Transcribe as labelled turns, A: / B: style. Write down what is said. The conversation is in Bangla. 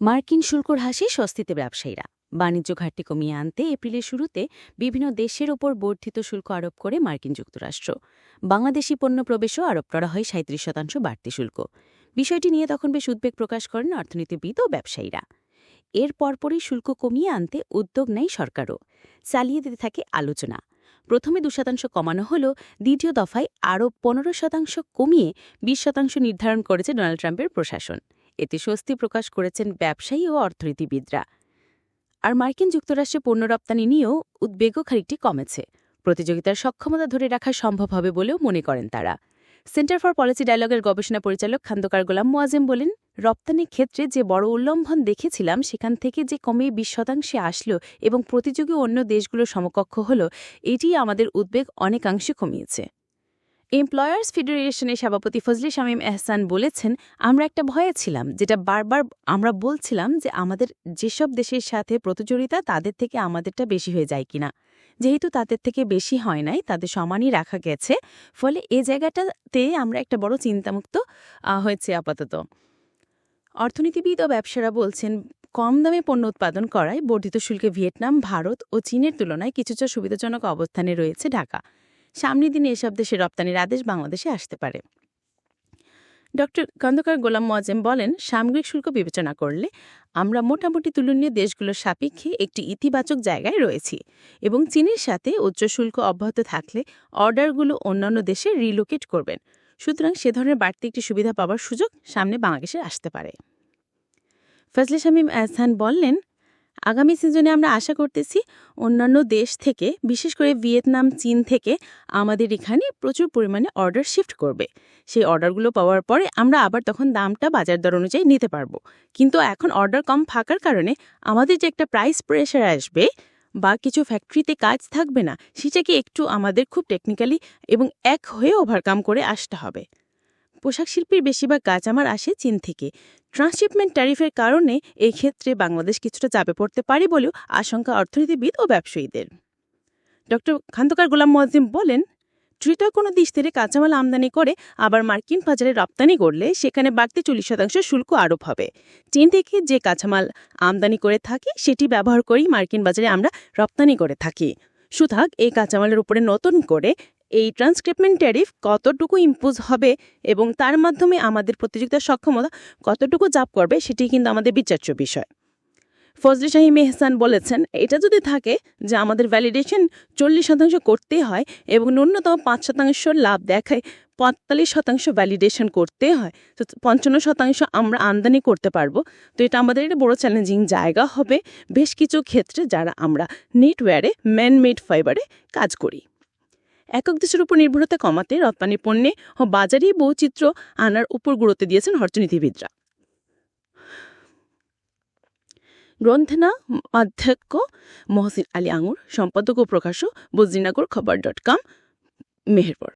A: মার্কিন শুল্কর হাসি স্বস্তিতে ব্যবসায়ীরা। বাণিজ্য ঘাটতি কমিয়ে আনতে এপ্রিলের শুরুতে বিভিন্ন দেশের ওপর বর্ধিত শুল্ক আরোপ করে মার্কিন যুক্তরাষ্ট্র। বাংলাদেশি পণ্য প্রবেশও আরোপ করা হয় সাঁত্রিশ শতাংশ বাড়তি শুল্ক। বিষয়টি নিয়ে তখন বেশ উদ্বেগ প্রকাশ করেন অর্থনীতিবিদ ও ব্যবসায়ীরা। এর পরপরই শুল্ক কমিয়ে আনতে উদ্যোগ নেয় সরকারও। চালিয়ে দিতে থাকে আলোচনা। প্রথমে দু শতাংশ কমানো হলো দ্বিতীয় দফায় আরও পনেরো শতাংশ কমিয়ে বিশ শতাংশ নির্ধারণ করেছে ডোনাল্ড ট্রাম্পের প্রশাসন। এতে স্বস্তি প্রকাশ করেছেন ব্যবসায়ী ও অর্থনীতিবিদরা। আর মার্কিন যুক্তরাষ্ট্রে পণ্য রপ্তানি নিয়েও উদ্বেগও খানিকটি কমেছে। প্রতিযোগিতার সক্ষমতা ধরে রাখা সম্ভব হবে বলেও মনে করেন তারা। সেন্টার ফর পলিসি ডায়ালগের গবেষণা পরিচালক খান্দকার গোলাম মোয়াজেম বলেন রপ্তানির ক্ষেত্রে যে বড় উল্লম্ঘন দেখেছিলাম, সেখান থেকে যে কমে বিশ শতাংশে আসলো এবং প্রতিযোগী অন্য দেশগুলোর সমকক্ষ হল এটি আমাদের উদ্বেগ অনেকাংশে কমিয়েছে। এমপ্লয়ার্স ফেডারেশনের সভাপতি ফজলি শামীম এহসান বলেছেন, আমরা একটা ভয়ে ছিলাম, যেটা বারবার আমরা বলছিলাম যে আমাদের যেসব দেশের সাথে প্রতিযোগিতা তাদের থেকে আমাদেরটা বেশি হয়ে যায় কিনা। যেহেতু তাদের থেকে বেশি হয় নাই, তাদের সমানই রাখা গেছে, ফলে এ জায়গাটাতে আমরা একটা বড় চিন্তামুক্ত হয়েছে আপাতত। অর্থনীতিবিদ ও ব্যবসারা বলছেন, কম দামে পণ্য উৎপাদন করায় বর্ধিত শুল্কে ভিয়েতনাম, ভারত ও চীনের তুলনায় কিছুটা সুবিধাজনক অবস্থানে রয়েছে ঢাকা। সামনের দিনে এসব দেশে রপ্তানির আদেশ বাংলাদেশে আসতে পারে। ড. খন্দকার গোলাম মোয়াজেম বলেন, সামগ্রিক শুল্ক বিবেচনা করলে আমরা মোটামুটি তুলনীয় দেশগুলোর সাপেক্ষে একটি ইতিবাচক জায়গায় রয়েছি এবং চীনের সাথে উচ্চ শুল্ক অব্যাহত থাকলে অর্ডারগুলো অন্যান্য দেশে রিলোকেট করবেন। সুতরাং সে ধরনের বাড়তি একটি সুবিধা পাওয়ার সুযোগ সামনে বাংলাদেশে আসতে পারে। ফজলে শামীম এহসান বললেন আগামী সিজনে আমরা আশা করতেছি অন্যান্য দেশ থেকে, বিশেষ করে ভিয়েতনাম, চীন থেকে আমাদের এখানে প্রচুর পরিমাণে অর্ডার শিফট করবে। সেই অর্ডারগুলো পাওয়ার পরে আমরা আবার তখন দামটা বাজার দর অনুযায়ী নিতে পারব। কিন্তু এখন অর্ডার কম থাকার কারণে আমাদের যে একটা প্রাইস প্রেশার আসবে বা কিছু ফ্যাক্টরিতে কাজ থাকবে না, সেটাকে একটু আমাদের খুব টেকনিক্যালি এবং এক হয়ে ওভারকাম করে আসতে হবে। পোশাক শিল্পীর বেশিরভাগ কাঁচামাল আসে চীন থেকে। ট্রান্সশিপমেন্ট ট্যারিফের কারণে এই ক্ষেত্রে বাংলাদেশ কিছুটা চাপে পড়তে পারে বলেও আশঙ্কা অর্থনীতিবিদ ও ব্যবসায়ীদের। ড. খান্দকার গোলাম মোয়াজিম বলেন, তৃতীয় কোনো দেশ থেকে কাঁচামাল আমদানি করে আবার মার্কিন বাজারে রপ্তানি করলে সেখানে বাড়তি চল্লিশ শতাংশ শুল্ক আরোপ হবে। চীন থেকে যে কাঁচামাল আমদানি করে থাকি সেটি ব্যবহার করেই মার্কিন বাজারে আমরা রপ্তানি করে থাকি। সুতরাং এই কাঁচামালের উপরে নতুন করে এই ট্রান্সক্রিপমেন্ট ট্যারিফ কতটুকু ইম্পোজ হবে এবং তার মাধ্যমে আমাদের প্রতিযোগিতার সক্ষমতা কতটুকু চাপ করবে সেটি কিন্তু আমাদের বিচার্য বিষয়। ফজলি শাহী মেহসান বলেছেন, এটা যদি থাকে যে আমাদের ভ্যালিডেশন চল্লিশ শতাংশ করতে হয় এবং ন্যূনতম পাঁচ শতাংশ লাভ দেখায়, পঁয়তাল্লিশ শতাংশ ভ্যালিডেশন করতে হয়, তো পঞ্চান্ন শতাংশ আমরা আমদানি করতে পারব, তো এটা আমাদের একটা বড় চ্যালেঞ্জিং জায়গা হবে। বেশ কিছু ক্ষেত্রে যারা আমরা নিটওয়্যারে ম্যানমেড ফাইবারে কাজ করি। একক দেশের উপর নির্ভরতা কমাতে রপ্তানি পণ্যে ও বাজারে বৈচিত্র্য আনার উপর গুরুত্ব দিয়েছেন অর্থনীতিবিদরা। গ্রন্থনা অধ্যক্ষ মহসিন আলী আঙুর, সম্পাদক ও প্রকাশক বজরিনাগর খবর ডট কম, মেহেরপুর।